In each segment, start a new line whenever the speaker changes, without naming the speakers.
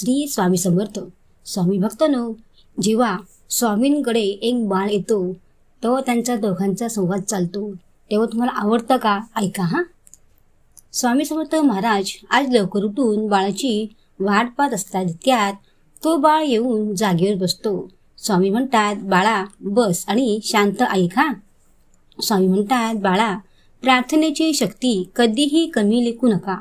श्री स्वामी समर्थ. स्वामी भक्तनो जेव्हा स्वामींकडे एक बाळ येतो तेव्हा त्यांचा दोघांचा संवाद चालतो. तेव्हा तुम्हाला आवडतं का? ऐका हां. स्वामी समर्थ महाराज आज लवकर उठून बाळाची वाट पाहत असतात. त्यात तो बाळ येऊन जागेवर बसतो. स्वामी म्हणतात बाळा बस आणि शांत ऐका स्वामी म्हणतात बाळा प्रार्थनेची शक्ती कधीही कमी लेखू नका.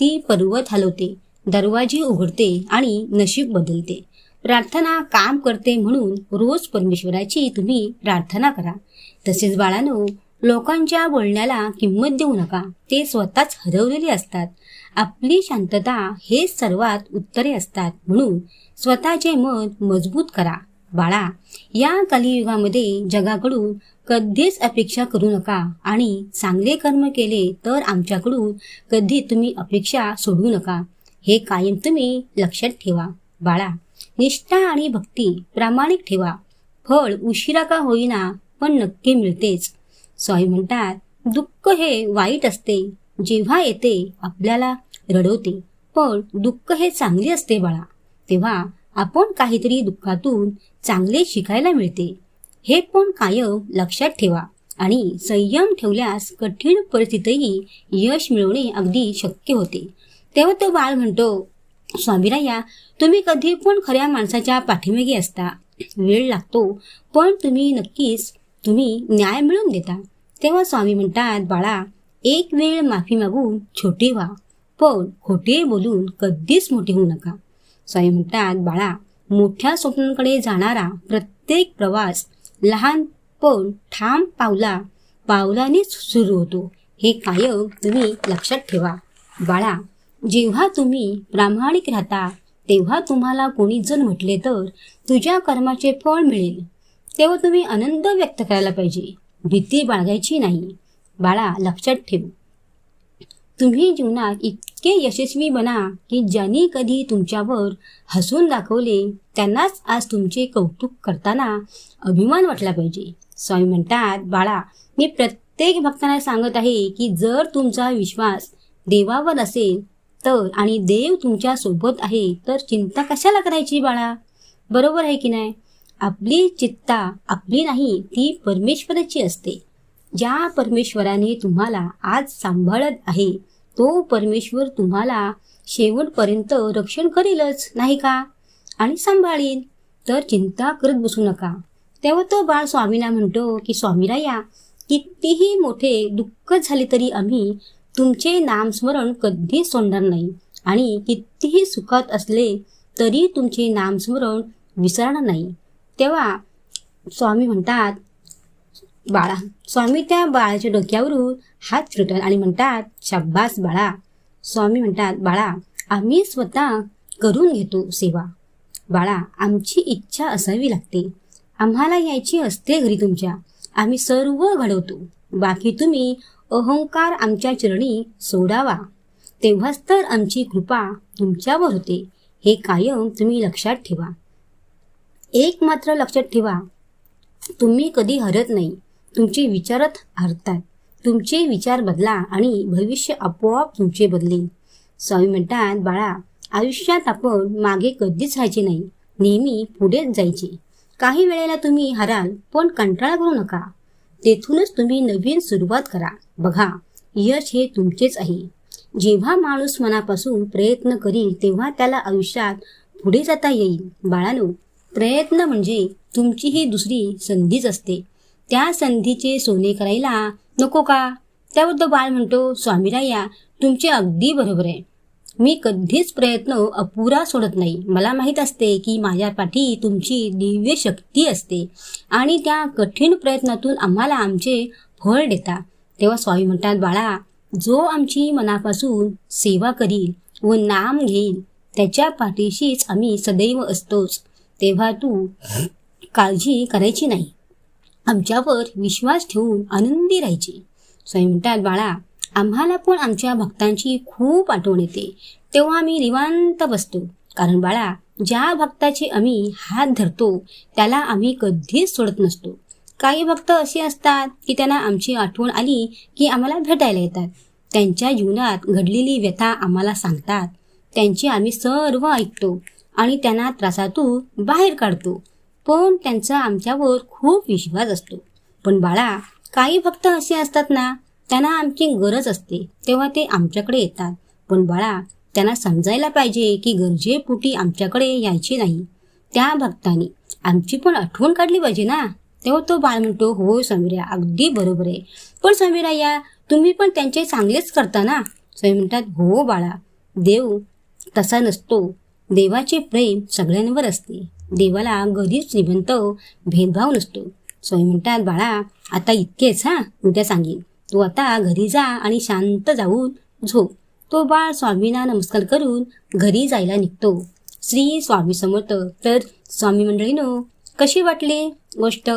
ती पर्वत हलवते. दरवाजे उघडते आणि नशीब बदलते. प्रार्थना काम करते म्हणून रोज परमेश्वराची तुम्ही प्रार्थना करा. तसेच बाळानो लोकांच्या बोलण्याला किंमत देऊ नका. ते स्वतःच हरवलेले असतात. आपली शांतता हे सर्वात उत्तरे असतात म्हणून स्वतःचे मत मजबूत करा. बाळा या कलियुगामध्ये जगाकडून कधीच अपेक्षा करू नका आणि चांगले कर्म केले तर आमच्याकडून कधी तुम्ही अपेक्षा सोडू नका. हे कायम तुम्ही लक्षात ठेवा. बाळा निष्ठा आणि भक्ती प्रामाणिक ठेवा. फळ उशिरा का होईना पण नक्की मिळतेच. स्वामी म्हणतात दुःख हे वाईट असते. जेव्हा येते आपल्याला रडवते. पण दुःख हे चांगले असते बाळा. तेव्हा आपण काहीतरी दुःखातून चांगले शिकायला मिळते. हे पण कायम लक्षात ठेवा आणि संयम ठेवल्यास कठीण परिस्थितीतही यश मिळवणे अगदी शक्य होते. तेव्हा तो बाळ म्हणतो स्वामीराया तुम्ही कधी पण खऱ्या माणसाच्या पाठीमागे असता. वेळ लागतो पण तुम्ही नक्कीच तुम्ही न्याय मिळवून देता. तेव्हा स्वामी म्हणतात बाळा एक वेळ माफी मागून छोटे व्हा पण खोटे बोलून कधीच मोठे होऊ नका. स्वामी म्हणतात बाळा मोठ्या स्वप्नांकडे जाणारा प्रत्येक प्रवास लहान पण ठाम पावला पावलानेच सुरू होतो. हे कायम तुम्ही लक्षात ठेवा. बाळा जेव्हा तुम्ही प्रामाणिक राहता तेव्हा तुम्हाला कोणी जर म्हटले तर तुझ्या कर्माचे फळ मिळेल. तेव्हा तुम्ही आनंद व्यक्त करायला पाहिजे. भीती बाळगायची नाही. बाळा लक्षात ठेव. तुम्ही जीवनात इतके यशस्वी बना की ज्यांनी कधी तुमच्यावर हसून दाखवले त्यांनाच आज तुमचे कौतुक करताना अभिमान वाटला पाहिजे. स्वामी म्हणतात बाळा मी प्रत्येक भक्तांना सांगत आहे की जर तुमचा विश्वास देवावर असेल तर आणि देव तुमच्यासोबत आहे. तर चिंता कशाला करायची बाळा? बरोबर आहे की नाही? आपली चित्ता आपली नाही ती परमेश्वराची असते. ज्या परमेश्वराने तुम्हाला आज सांभाळत आहे तो परमेश्वर तुम्हाला शेवटपर्यंत रक्षण करेलच नाही का? आणि सांभाळील. तर चिंता करत बसू नका. तेव्हा तो बाळ स्वामींना म्हणतो की स्वामीराया कितीही मोठे दुःख झाले तरी आम्ही तुमचे नामस्मरण कधी सोडणार नाही. आणि कितीही सुखात असले तरी तुमचे नामस्मरण विसरणार नाही. तेव्हा स्वामी म्हणतात बाळा स्वामी त्या बाळाच्या डोक्यावरून हात फिरवतात आणि म्हणतात शाब्बास बाळा. स्वामी म्हणतात बाळा आम्ही स्वतः करून घेतो सेवा. बाळा आमची इच्छा असावी लागते. आम्हाला यायची असते घरी तुमच्या. आम्ही सर्व घडवतो. बाकी तुम्ही अहंकार आमच्या चरणी सोडावा. तेव्हाच तर आमची कृपा तुमच्यावर होते. हे कायम तुम्ही लक्षात ठेवा. एक मात्र लक्षात ठेवा. तुम्ही कधी हरत नाही. तुमचे विचारत हरतात. तुमचे विचार बदला आणि भविष्य आपोआप तुमचे बदलेल स्वामी म्हणतात बाळा आयुष्यात आपण मागे कधीच राहायचे नाही. नेहमी पुढेच जायचे. काही वेळेला तुम्ही हराल पण कंटाळा करू नका. तेथूनच तुम्ही नवीन सुरुवात करा. बघा यश हे तुमचेच आहे. जेव्हा माणूस मनापासून प्रयत्न करील तेव्हा त्याला आयुष्यात पुढे जाता येईल. बाळानो प्रयत्न म्हणजे तुमची ही दुसरी संधीच असते. त्या संधीचे सोने करायला नको का? त्याबद्दल बाळ म्हणतो स्वामीराया तुमचे अगदी बरोबर आहे. मी कधीच प्रयत्न अपुरा सोडत नाही. मला माहीत असते की माझ्या पाठी तुमची दिव्य शक्ती असते आणि त्या कठीण प्रयत्नातून आम्हाला आमचे फळ देता. तेव्हा स्वामी म्हणतात बाळा जो आमची मनापासून सेवा करील व नाम घेईल त्याच्या पाठीशीच आम्ही सदैव असतोच. तेव्हा तू काळजी करायची नाही. आमच्यावर विश्वास ठेवून आनंदी राहायची. स्वामी म्हणतात बाळा आम्हाला पण आमच्या भक्तांची खूप आठवण येते. तेव्हा आम्ही निवांत बसतो. कारण बाळा ज्या भक्ताचे आम्ही हात धरतो त्याला आम्ही कधीच सोडत नसतो. काही भक्त असे असतात की त्यांना आमची आठवण आली की आम्हाला भेटायला येतात. त्यांच्या जीवनात घडलेली व्यथा आम्हाला सांगतात. त्यांची आम्ही सर्व ऐकतो आणि त्यांना त्रासातून बाहेर काढतो. पण त्यांचा आमच्यावर खूप विश्वास असतो. पण बाळा काही भक्त असे असतात ना त्यांना आमची गरज असते तेव्हा ते आमच्याकडे येतात. पण बाळा त्यांना समजायला पाहिजे की गरजेपोटी आमच्याकडे यायचे नाही. त्या भक्ताने आमची पण आठवण काढली पाहिजे ना. तेव्हा तो बाळ म्हणतो हो समीरा अगदी बरोबर आहे. पण समीरा या तुम्ही पण त्यांचे चांगलेच करता ना. समीर म्हणतात हो बाळा देव तसा नसतो. देवाचे प्रेम सगळ्यांवर असते. देवाला गरीब श्रीमंत भेदभाव नसतो. स्वामी म्हणतात बाळा आता इतकेच हा. उद्या सांगेन. तू आता घरी जा आणि शांत जाऊन झोप. तो बाळ स्वामींना नमस्कार करून घरी जायला निघतो. श्री स्वामी समर्थ. तर स्वामी मंडळीनो कशी वाटली गोष्ट?